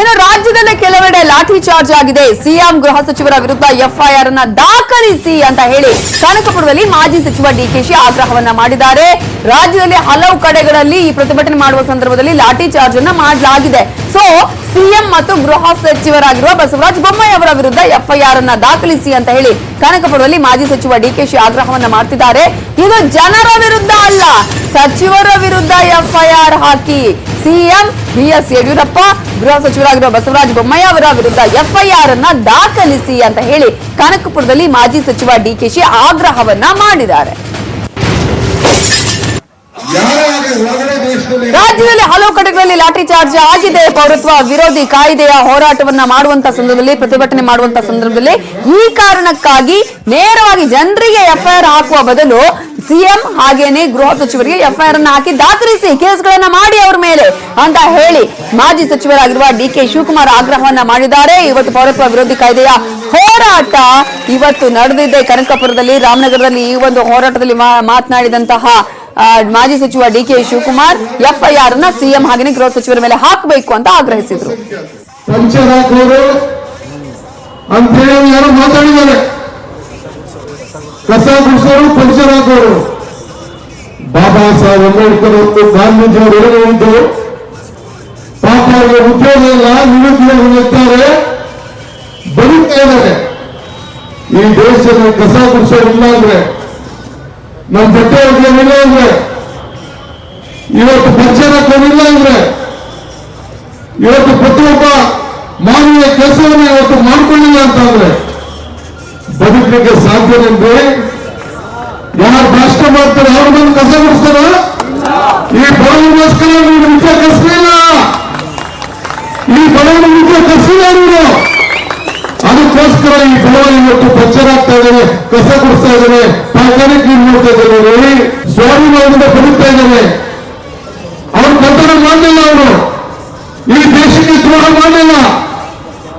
ಇನ್ನು ರಾಜ್ಯದಲ್ಲೇ ಕೆಲವೆಡೆ ಲಾಠಿ ಚಾರ್ಜ್ ಆಗಿದೆ. ಸಿಎಂ ಗೃಹ ಸಚಿವರ ವಿರುದ್ಧ ಎಫ್ಐಆರ್ ಅನ್ನ ದಾಖಲಿಸಿ ಅಂತ ಹೇಳಿ ಕನಕಪುರದಲ್ಲಿ ಮಾಜಿ ಸಚಿವ ಡಿಕೆಶಿ ಆಗ್ರಹವನ್ನ ಮಾಡಿದ್ದಾರೆ. ರಾಜ್ಯದಲ್ಲಿ ಹಲವು ಕಡೆಗಳಲ್ಲಿ ಈ ಪ್ರತಿಭಟನೆ ಮಾಡುವ ಸಂದರ್ಭದಲ್ಲಿ ಲಾಠಿ ಚಾರ್ಜ್ ಅನ್ನ ಮಾಡಲಾಗಿದೆ. ಸೊ ಸಿಎಂ ಮತ್ತು ಗೃಹ ಸಚಿವರಾಗಿರುವ ಬಸವರಾಜ ಬೊಮ್ಮಾಯಿ ಅವರ ವಿರುದ್ಧ ಎಫ್ಐಆರ್ ಅನ್ನ ದಾಖಲಿಸಿ ಅಂತ ಹೇಳಿ ಕನಕಪುರದಲ್ಲಿ ಮಾಜಿ ಸಚಿವ ಡಿಕೆಶಿ ಆಗ್ರಹವನ್ನ ಮಾಡ್ತಿದ್ದಾರೆ. ಇದು ಜನರ ವಿರುದ್ಧ ಅಲ್ಲ, ಸಚಿವರ ವಿರುದ್ಧ ಎಫ್ಐಆರ್ ಹಾಕಿ. ಸಿಎಂ ಬಿಎಸ್ ಯಡಿಯೂರಪ್ಪ, ಗೃಹ ಸಚಿವರಾಗಿರುವ ಬಸವರಾಜ ಬೊಮ್ಮಾಯಿ ಅವರ ವಿರುದ್ಧ ಎಫ್ಐಆರ್ ಅನ್ನ ದಾಖಲಿಸಿ ಅಂತ ಹೇಳಿ ಕನಕಪುರದಲ್ಲಿ ಮಾಜಿ ಸಚಿವ ಡಿಕೆಶಿ ಆಗ್ರಹವನ್ನ ಮಾಡಿದ್ದಾರೆ ಯಾರೇ ಆಗಲಿ ಹೊರಗಡೆ ದೇಶದಲ್ಲಿ ರಾಜ್ಯದಲ್ಲಿ ಹಲವು ಕಡೆಗಳಲ್ಲಿ ಲಾಠಿ ಚಾರ್ಜ್ ಆಗಿದೆ. ಪೌರತ್ವ, ವಿರೋಧಿ ಕಾಯ್ದೆಯ ಹೋರಾಟವನ್ನ ಮಾಡುವಂತ ಸಂದರ್ಭದಲ್ಲಿ, ಪ್ರತಿಭಟನೆ ಮಾಡುವಂತ ಸಂದರ್ಭದಲ್ಲಿ ಈ ಕಾರಣಕ್ಕಾಗಿ ನೇರವಾಗಿ ಜನರಿಗೆ ಎಫ್ಐಆರ್ ಹಾಕುವ ಬದಲು ಸಿಎಂ ಹಾಗೇನೆ ಗೃಹ ಸಚಿವರಿಗೆ ಎಫ್ಐಆರ್ ಅನ್ನ ಹಾಕಿ ದಾಖಲಿಸಿ, ಕೇಸ್ಗಳನ್ನ ಮಾಡಿ ಅವರ ಮೇಲೆ ಅಂತ ಹೇಳಿ ಮಾಜಿ ಸಚಿವರಾಗಿರುವ ಡಿ ಕೆ ಶಿವಕುಮಾರ್ ಆಗ್ರಹವನ್ನ ಮಾಡಿದ್ದಾರೆ. ಇವತ್ತು ಪೌರತ್ವ, ವಿರೋಧಿ ಕಾಯ್ದೆಯ ಹೋರಾಟ ಇವತ್ತು ನಡೆದಿದೆ. ಕನಕಪುರದಲ್ಲಿ, ರಾಮನಗರದಲ್ಲಿ ಈ ಒಂದು ಹೋರಾಟದಲ್ಲಿ ಮಾತನಾಡಿದಂತಹ ಮಾಜಿ ಸಚಿವ ಡಿ ಕೆ ಶಿವಕುಮಾರ್, ಎಫ್ಐಆರ್ನ ಸಿಎಂ ಹಾಗೆಯೇ ಗೃಹ ಸಚಿವರ ಮೇಲೆ ಹಾಕಬೇಕು ಅಂತ ಆಗ್ರಹಿಸಿದ್ರು. ಹಾಕೋರು. ಬಾಬಾ ಸಾಹೇಬ್ ಅಂಬೇಡ್ಕರ್ ಮತ್ತು ಗಾಂಧೀಜಿ ಅವರು ಹೇಳಿದ್ರು ಪಾಪ ಅವರಿಗೆ ಉದ್ಯೋಗ ಇಲ್ಲ ನಿರುದ್ಯೋಗಿದ್ದಾರೆ ಬದುಕ್ತಾ ಇದ್ದಾರೆ. ಈ ದೇಶದಲ್ಲಿ ಕಸ ಗುಡಿಸೋರು ಇಲ್ಲ ಅಂದ್ರೆ ನಮ್ಮ ಬಟ್ಟೆ ಒಗೆಯೋರಿಲ್ಲ ಅಂದ್ರೆ. ಇವತ್ತು ಪಂಚರ್ ಕೊಡಿಲ್ಲ ಅಂದ್ರೆ. ಇವತ್ತು ಪ್ರತಿಯೊಬ್ಬ ಮಾನವೀಯ ಕೆಲಸವನ್ನು ಇವತ್ತು ಮಾಡ್ಕೊಳ್ಳಿಲ್ಲ ಅಂತಂದ್ರೆ ಬದುಕಲಿಕ್ಕೆ ಸಾಧ್ಯವೆಂದ್ರೆ ಯಾರು ಭ್ರಷ್ಟ ಮಾಡ್ತಾರೆ, ಅವ್ರು ಬಂದು ಕಸ ಬಿಡಿಸ್ತಾರ ಈ ಬಡವರಿಗೋಸ್ಕರ ನೀವು ವಿದ್ಯೆ ಕಸಲಿಲ್ಲ ಈ ಬಡವನ ವಿದ್ಯೆ ಕಸಲಿಲ್ಲ ನೀವು. ಅದಕ್ಕೋಸ್ಕರ ಈ ಬಡವ ಇವತ್ತು ಪಂಚರಾಗ್ತಾ ಇದ್ದಾರೆ, ಕಸ ಗುಡಿಸ್ತಾ ಇದ್ದಾರೆ. ಇದ್ದಾರೆ ಸ್ವಾಭಿಮಾನದಿಂದ ಬದುಕ್ತಾ ಇದ್ದಾರೆ ಅವ್ರು ಕರ್ತವ್ಯ ಮಾಡಲಿಲ್ಲ ಅವರು ಈ ದೇಶಕ್ಕೆ ದ್ರೋಹ ಮಾಡಲಿಲ್ಲ.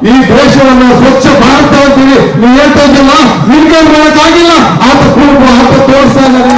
ಈ ದೇಶವನ್ನ ಸ್ವಚ್ಛ ಭಾರತ ಅಂತೀವಿ. ನೀವು ಹೇಳ್ತಾ ಇದ್ದಲ್ಲ ನಿಮ್ಗೆ ಮಾಡೋಕ್ಕಾಗಿಲ್ಲ ಆತ ಕುಟುಂಬ ಆತ ತೋರಿಸ್ತಾ ಇದ್ದಾರೆ